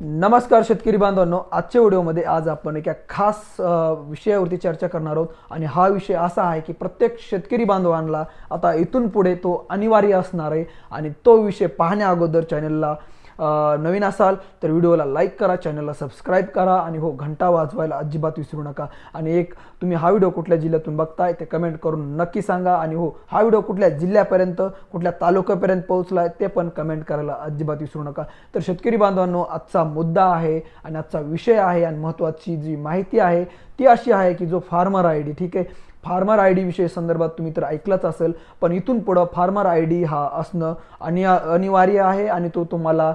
नमस्कार शेतकरी बांधवांनो आजच्या व्हिडिओमध्ये आज आपण एका खास विषयावरती चर्चा करणार आहोत. आणि हा विषय असा आहे की प्रत्येक शेतकरी बांधवांना आता इथून पुढे तो अनिवार्य असणार आहे. आणि तो विषय पाहण्या अगोदर चॅनलला नवीन असाल तर व्हिडिओला लाईक करा चॅनलला सबस्क्राईब करा आणि हो घंटा वाजवायला अजिबात विसरू नका. आणि एक तुम्ही हा व्हिडिओ कुठल्या जिल्ह्यातून बघताय ते कमेंट करून नक्की सांगा आणि हो हा व्हिडिओ कुठल्या जिल्ह्यापर्यंत कुठल्या तालुक्यापर्यंत पोहोचलाय ते पण कमेंट करायला अजिबात विसरू नका. तर शेतकरी बांधवांनो आजचा मुद्दा आहे आणि आजचा विषय आहे आणि महत्त्वाची जी माहिती आहे ती अशी आहे की जो फार्मर आय डी ठीक आहे? फार्मर आय डी विषयी संदर्भात तुम्ही तर ऐकलंच असेल पण इथून पुढं फार्मर आय डी हा असणं अनिया अनिवार्य आहे आणि तो तुम्हाला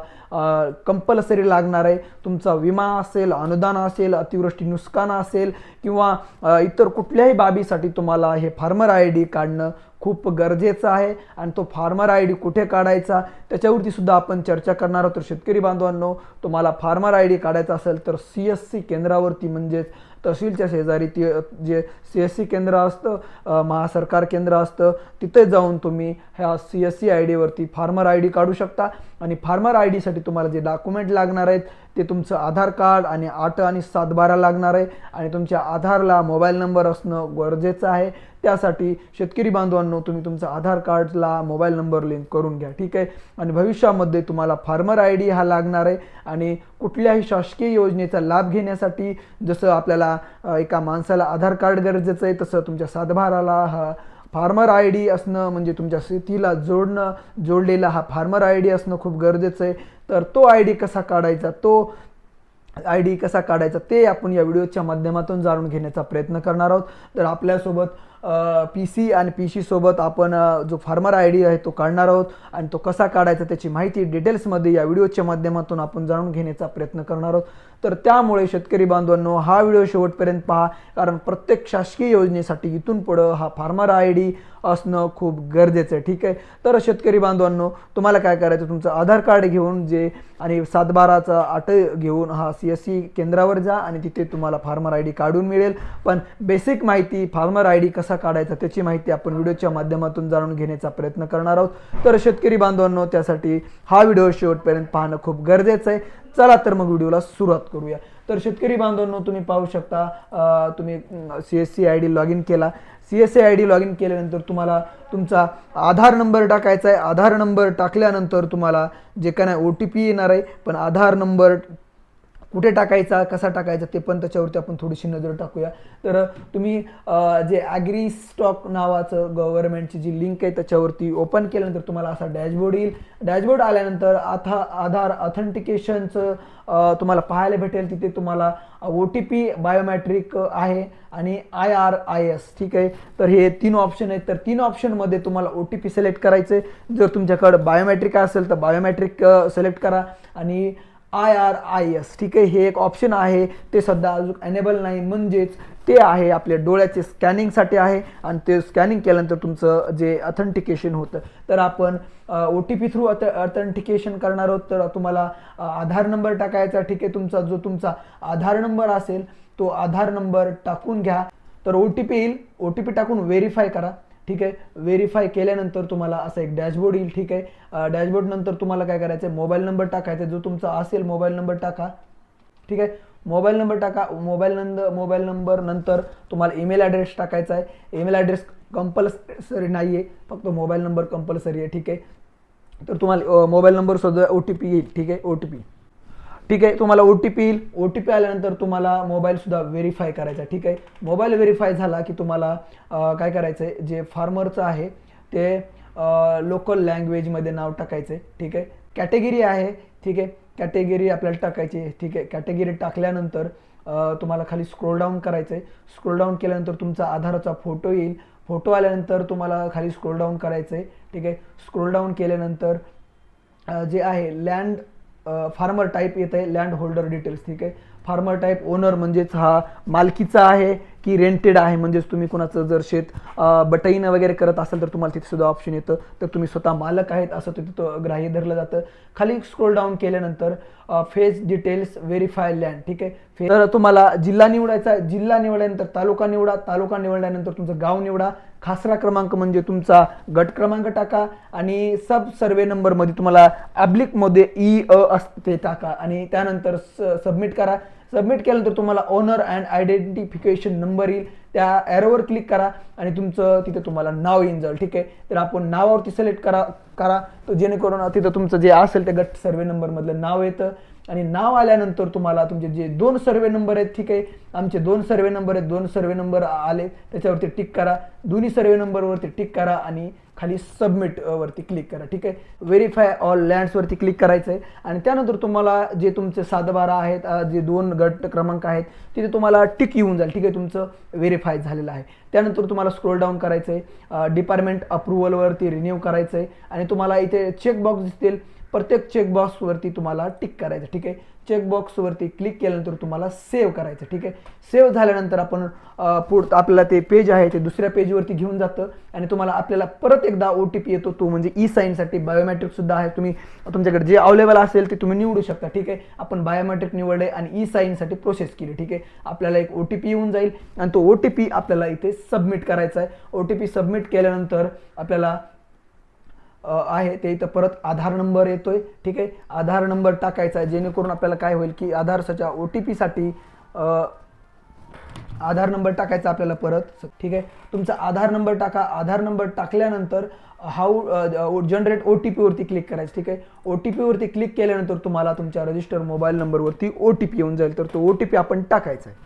कंपल्सरी लागणार आहे. तुमचा विमा असेल अनुदान असेल अतिवृष्टी नुकसान असेल किंवा इतर कुठल्याही बाबीसाठी तुम्हाला हे फार्मर आय डी काढणं खूप गरजेचं आहे आणि तो फार्मर आय डी कुठे काढायचा त्याच्यावरती सुद्धा आपण चर्चा करणार आहोत. तर शेतकरी बांधवांनो तुम्हाला फार्मर आय डी काढायचा असेल तर सी एस सी केंद्रावरती म्हणजेच तहसीलच्या शेजारी ती जे सी एस सी केंद्र असतं महासरकार केंद्र असतं तिथे जाऊन तुम्ही ह्या सी एस सी आय डीवरती फार्मर आय डी काढू शकता. आणि फार्मर आय डीसाठी तुम्हाला जे डॉक्युमेंट लागणार आहेत ते तुमचं आधार कार्ड आणि आठ आणि सात बारा लागणार आहे. आणि तुमच्या आधारला मोबाईल नंबर असणं गरजेचं आहे. त्यासाठी शेतकरी बांधवांनो तुम्ही तुमचा आधार कार्डला मोबाईल नंबर लिंक करून घ्या ठीक आहे? आणि भविष्यामध्ये तुम्हाला फार्मर आय डी हा लागणार आहे. आणि कुठल्याही शासकीय योजनेचा लाभ घेण्यासाठी जसं आपल्याला एका माणसाला आधार कार्ड गरजेचं आहे तसं तुमच्या सातबाराला हा फार्मर आय डी असणं म्हणजे तुमच्या शेतीला जोडणं जोडलेला हा फार्मर आय डी असणं खूप गरजेचं आहे. तर तो आय डी कसा काढायचा? तो आय डी कसा काढायचा? ते आपण या व्हिडिओच्या माध्यमातून जाणून घेण्याचा प्रयत्न करणार आहोत. तर आपल्यासोबत पी सी आणि पी सी सोबत आपण जो फार्मर आय डी आहे तो काढणार आहोत आणि तो कसा काढायचा त्याची माहिती डिटेल्समध्ये या व्हिडिओच्या माध्यमातून आपण जाणून घेण्याचा प्रयत्न करणार आहोत. तर त्यामुळे शेतकरी बांधवांनो हा व्हिडिओ शेवटपर्यंत पहा कारण प्रत्येक शासकीय योजनेसाठी इथून पुढं हा फार्मर आय डी असणं खूप गरजेचं आहे. ठीक आहे? तर शेतकरी बांधवांनो तुम्हाला काय करायचं? तुमचं आधार कार्ड घेऊन जे आणि सातबाराचा आट घेऊन हा सी एस सी केंद्रावर जा आणि तिथे तुम्हाला फार्मर आय डी काढून मिळेल. पण बेसिक माहिती फार्मर आय डी कसा काढायचा त्याची माहिती आपण व्हिडिओच्या माध्यमातून जाणून घेण्याचा प्रयत्न करणार आहोत. तर शेतकरी बांधवांनो त्यासाठी हा व्हिडिओ शेवटपर्यंत पाहणं खूप गरजेचं आहे. चला तर मग व्हिडिओला सुरुवात करूया. तर शेतकरी बांधवांनो तुम्ही पाहू शकता तुम्ही C S C I D log in केला. C S A I D log in केल्यानंतर तुम्हाला तुमचा आधार नंबर टाकायचा आहे. आधार नंबर टाकल्यानंतर तुम्हाला जे काय नाही ओ टी पी येणार आहे पण आधार नंबर कुठे टाकायचा कसा टाकायचा ते पण त्याच्यावरती आपण थोडीशी नजर टाकूया. तर तुम्ही जे ॲग्री स्टॉक नावाचं गव्हर्नमेंटची जी लिंक आहे त्याच्यावरती ओपन केल्यानंतर तुम्हाला असा डॅशबोर्ड येईल. डॅशबोर्ड आल्यानंतर आथा आधार ऑथेंटिकेशनचं तुम्हाला पाहायला भेटेल. तिथे तुम्हाला ओ टी पी बायोमॅट्रिक आहे आणि आय आर आय एस ठीक आहे? तर हे तीन ऑप्शन आहेत. तर तीन ऑप्शनमध्ये तुम्हाला ओ टी पी सिलेक्ट करायचे जर तुमच्याकडं बायोमॅट्रिक असेल तर बायोमॅट्रिक सिलेक्ट करा. आणि आय आर आय एस ठीक आहे? हे एक ऑप्शन आहे. ते सध्या अजून एनेबल नाही. म्हणजेच ते आहे आपल्या डोळ्याचे स्कॅनिंगसाठी आहे. आणि ते स्कॅनिंग केल्यानंतर तुमचं जे अथेंटिकेशन होतं. तर आपण O T P through auth authentication करणार आहोत. तर तुम्हाला आधार नंबर टाकायचा. ठीक आहे? तुमचा जो तुमचा आधार नंबर असेल तो आधार नंबर टाकून घ्या. तर ओ टी पी येईल. ओ टी पी टाकून व्हेरीफाय करा. ठीक आहे? व्हेरीफाय केल्यानंतर तुम्हाला असं एक डॅशबोर्ड येईल ठीक आहे? डॅशबोर्ड नंतर तुम्हाला काय करायचं आहे? मोबाईल नंबर टाकायचा आहे. जो तुमचा असेल मोबाईल नंबर टाका. ठीक आहे? मोबाईल नंबर टाका. मोबाईल नंतर मोबाईल नंबर नंतर तुम्हाला ईमेल ॲड्रेस टाकायचा आहे. ईमेल ॲड्रेस कंपल्सरी नाही आहे फक्त मोबाईल नंबर कंपल्सरी आहे ठीक आहे? तर तुम्हाला मोबाईल नंबर सुद्धा ओ टी पी येईल ठीक आहे? ओ टी पी ठीक आहे तुम्हाला ओ टी पी येईल. ओ टी पी आल्यानंतर तुम्हाला मोबाईलसुद्धा व्हेरीफाय करायचा आहे ठीक आहे? मोबाईल व्हेरीफाय झाला की तुम्हाला काय करायचं आहे जे फार्मरचं आहे ते लोकल लँग्वेजमध्ये नाव टाकायचं आहे ठीक आहे? कॅटेगरी आहे ठीक आहे? कॅटेगरी आपल्याला टाकायची आहे ठीक आहे? कॅटेगरी टाकल्यानंतर तुम्हाला खाली स्क्रोल डाऊन करायचं आहे स्क्रोल डाऊन केल्यानंतर तुमचा आधाराचा फोटो येईल. फोटो आल्यानंतर तुम्हाला खाली स्क्रोल डाऊन करायचं आहे ठीक आहे? स्क्रोल डाऊन केल्यानंतर जे आहे लँड फार्मर टाईप येत आहे लँड होल्डर डिटेल्स ठीक आहे? फार्मर टाईप ओनर म्हणजेच हा मालकीचा आहे की रेंटेड आहे म्हणजेच तुम्ही कुणाचं जर शेत बटईनं वगैरे करत असाल तर तुम्हाला तिथे सुद्धा ऑप्शन येतं. तर तुम्ही स्वतः मालक आहेत असं तिथं ग्राह्य धरलं जातं. खाली स्क्रोल डाऊन केल्यानंतर फेस डिटेल्स व्हेरीफाय लँड ठीक आहे? तर तुम्हाला जिल्हा निवडायचा आहे. जिल्हा निवडल्यानंतर तालुका निवडा तालुका निवडल्यानंतर तुमचं गाव निवडा. खासरा क्रमांक म्हणजे तुमचा गट क्रमांक टाका आणि सब सर्वे नंबरमध्ये तुम्हाला ॲब्लिकमध्ये ई अ असते ते टाका. आणि त्यानंतर सबमिट करा. सबमिट केल्यानंतर तुम्हाला ओनर अँड आयडेंटिफिकेशन नंबर येईल. त्या ॲरोवर क्लिक करा आणि तुमचं तिथे तुम्हाला नाव येऊन जाईल ठीक आहे? तर आपण नावावरती सिलेक्ट करा करा. तर जेणेकरून तिथं तुमचं जे असेल ते गट सर्वे नंबरमधलं नाव येतं. आणि नाव आल्यानंतर तुम्हाला तुमचे जे दोन सर्वे नंबर आहेत ठीक आहे? आमचे दोन सर्वे नंबर आहेत दोन सर्वे नंबर आले. त्याच्यावरती टिक करा. दोन्ही सर्वे नंबरवरती टिक करा आणि खाली सबमिट वरती क्लिक करा ठीक आहे? व्हेरीफाय ऑल लँड्सवरती क्लिक करायचं आहे आणि त्यानंतर तुम्हाला जे तुमचे सातबारा आहेत जे दोन गट क्रमांक आहेत तिथे तुम्हाला टिक येऊन जाईल ठीक आहे? तुमचं व्हेरीफाय झालेलं आहे. त्यानंतर तुम्हाला स्क्रोल डाऊन करायचं आहे डिपार्टमेंट अप्रुव्हलवरती रिन्यू करायचं आहे आणि तुम्हाला इथे चेकबॉक्स दिसतील. प्रत्येक चेकबॉक्सवरती तुम्हाला टिक करायचं ठीक आहे? चेकबॉक्सवरती क्लिक केल्यानंतर तुम्हाला सेव्ह करायचं ठीक आहे? सेव्ह झाल्यानंतर आपण पुढ आपल्याला ते पेज आहे ते दुसऱ्या पेजवरती घेऊन जातं आणि तुम्हाला आपल्याला परत एकदा ओ टी पी येतो तो म्हणजे ई साईनसाठी बायोमॅट्रिकसुद्धा आहे. तुम्ही तुमच्याकडे जे अवेलेबल असेल ते तुम्ही निवडू शकता ठीक आहे? आपण बायोमॅट्रिक निवडले आणि ई साईनसाठी प्रोसेस केली ठीक आहे? आपल्याला एक ओ टी पी येऊन जाईल आणि तो ओ टी पी आपल्याला इथे सबमिट करायचा आहे. ओ टी पी सबमिट केल्यानंतर आपल्याला आहे ते इथं परत आधार नंबर येतोय ठीक आहे? आधार नंबर टाकायचा आहे जेणेकरून आपल्याला काय होईल की आधारच्या ओ टी पीसाठी आधार नंबर टाकायचा आपल्याला परत ठीक आहे? तुमचा आधार नंबर टाका. आधार नंबर टाकल्यानंतर हाऊ जनरेट ओ टी पीवरती क्लिक करायचं ठीक आहे? ओ टी पीवरती क्लिक केल्यानंतर तुम्हाला तुमच्या रजिस्टर मोबाईल नंबरवरती ओ टी पी येऊन जाईल तर तो ओ टी पी आपण टाकायचा आहे.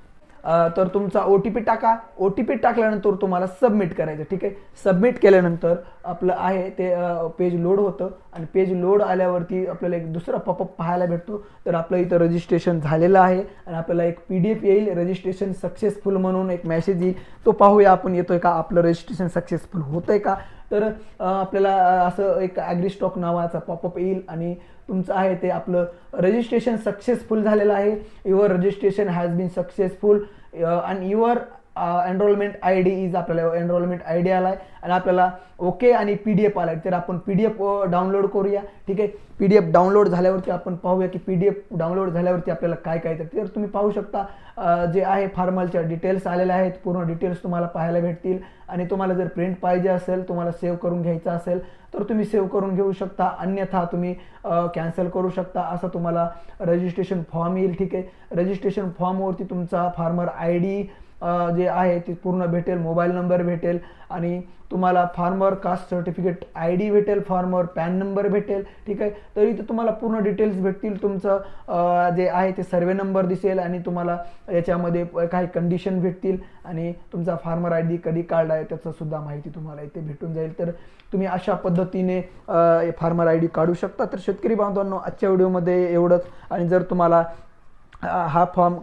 तर तुमचा ओ टी पी टाका. ओ टी पी टाकल्यानंतर तुम्हाला सबमिट करायचं ठीक आहे? सबमिट केल्यानंतर आपलं आहे ते पेज लोड होतं आणि पेज लोड आल्यावरती आपल्याला एक दुसरा पॉपअप पाहायला भेटतो. तर आपलं इथं रजिस्ट्रेशन झालेलं आहे आणि आपल्याला एक पी डी एफ येईल. रजिस्ट्रेशन सक्सेसफुल म्हणून एक मेसेज येईल. तो पाहूया आपण येतोय का? आपलं रजिस्ट्रेशन सक्सेसफुल होतंय का? तर आपल्याला असं एक ॲग्री स्टॉक नावाचा पॉपअप येईल आणि तुमचं आहे ते आपलं रजिस्ट्रेशन सक्सेसफुल झालेलं आहे. Your registration has been successful आणि your enrolment I D is आपल्याला एनरोलमेंट आय डी आला आहे आणि आपल्याला ओके आणि पी डी एफ आला आहे तर आपण पी डी एफ डाउनलोड करूया. ठीक आहे? पी डी एफ डाउनलोड झाल्यावरती आपण पाहूया की पी डी एफ डाउनलोड झाल्यावरती आपल्याला काय काय तर तर तुम्ही पाहू शकता जे आहे फार्मलच्या डिटेल्स आलेल्या आहेत. पूर्ण डिटेल्स तुम्हाला पाहायला भेटतील. आणि तुम्हाला जर प्रिंट पाहिजे असेल तुम्हाला सेव्ह करून घ्यायचा असेल तर तुम्ही सेव्ह करून घेऊ शकता. अन्यथा तुम्ही कॅन्सल करू शकता. असं तुम्हाला रजिस्ट्रेशन फॉर्म येईल. ठीक आहे? रजिस्ट्रेशन फॉर्मवरती तुमचा फार्मर आय डी जे आहे ते पूर्ण भेटेल मोबाईल नंबर भेटेल आणि तुम्हाला farmer caste certificate I D भेटेल फार्मर पॅन नंबर भेटेल ठीक आहे? तर इथं तुम्हाला पूर्ण डिटेल्स भेटतील तुमचं जे आहे ते सर्वे नंबर दिसेल आणि तुम्हाला याच्यामध्ये काही कंडिशन भेटतील आणि तुमचा फार्मर आय डी कधी कार्ड आहे त्याचंसुद्धा माहिती तुम्हाला इथे भेटून जाईल. तर तुम्ही अशा पद्धतीने फार्मर आय डी काढू शकता. तर शेतकरी बांधवांनो आजच्या व्हिडिओमध्ये एवढंच. आणि जर तुम्हाला हा फॉर्म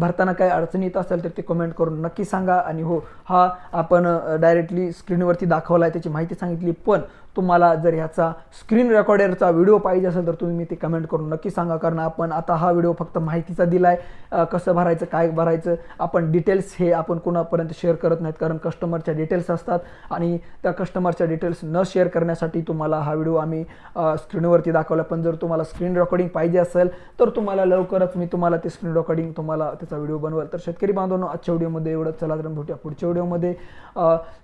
भरताना काही अडचणी येत असेल तर ते कमेंट करून नक्की सांगा. आणि हो हा आपण डायरेक्टली स्क्रीनवरती दाखवला आहे त्याची माहिती सांगितली. पण तुम्हाला जर ह्याचा स्क्रीन रेकॉर्डरचा व्हिडिओ पाहिजे असेल तर तुम्ही ते कमेंट करून नक्की सांगा. कारण आपण आता हा व्हिडिओ फक्त माहितीचा दिला आहे कसं भरायचं काय भरायचं आपण डिटेल्स हे आपण कोणापर्यंत शेअर करत नाहीत. कारण कस्टमरच्या डिटेल्स असतात आणि त्या कस्टमरच्या डिटेल्स न शेअर करण्यासाठी तुम्हाला हा व्हिडिओ आम्ही स्क्रीनवरती दाखवला. पण जर तुम्हाला स्क्रीन रेकॉर्डिंग पाहिजे असेल तर तुम्हाला लवकरच मी तुम्हाला ते स्क्रीन रेकॉर्डिंग तुम्हाला त्याचा व्हिडिओ बनवेल. तर शेतकरी बांधवांनो आजच्या व्हिडिओमध्ये एवढं चला तर भेटूया पुढच्या व्हिडिओमध्ये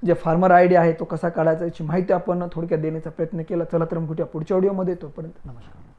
जे फार्मर आय डी आहे तो कसा काढायचा याची माहिती आपण थोडक्यात देण्याचा प्रयत्न केला चला तर भेटूया पुढच्या व्हिडिओमध्ये तोपर्यंत नमस्कार.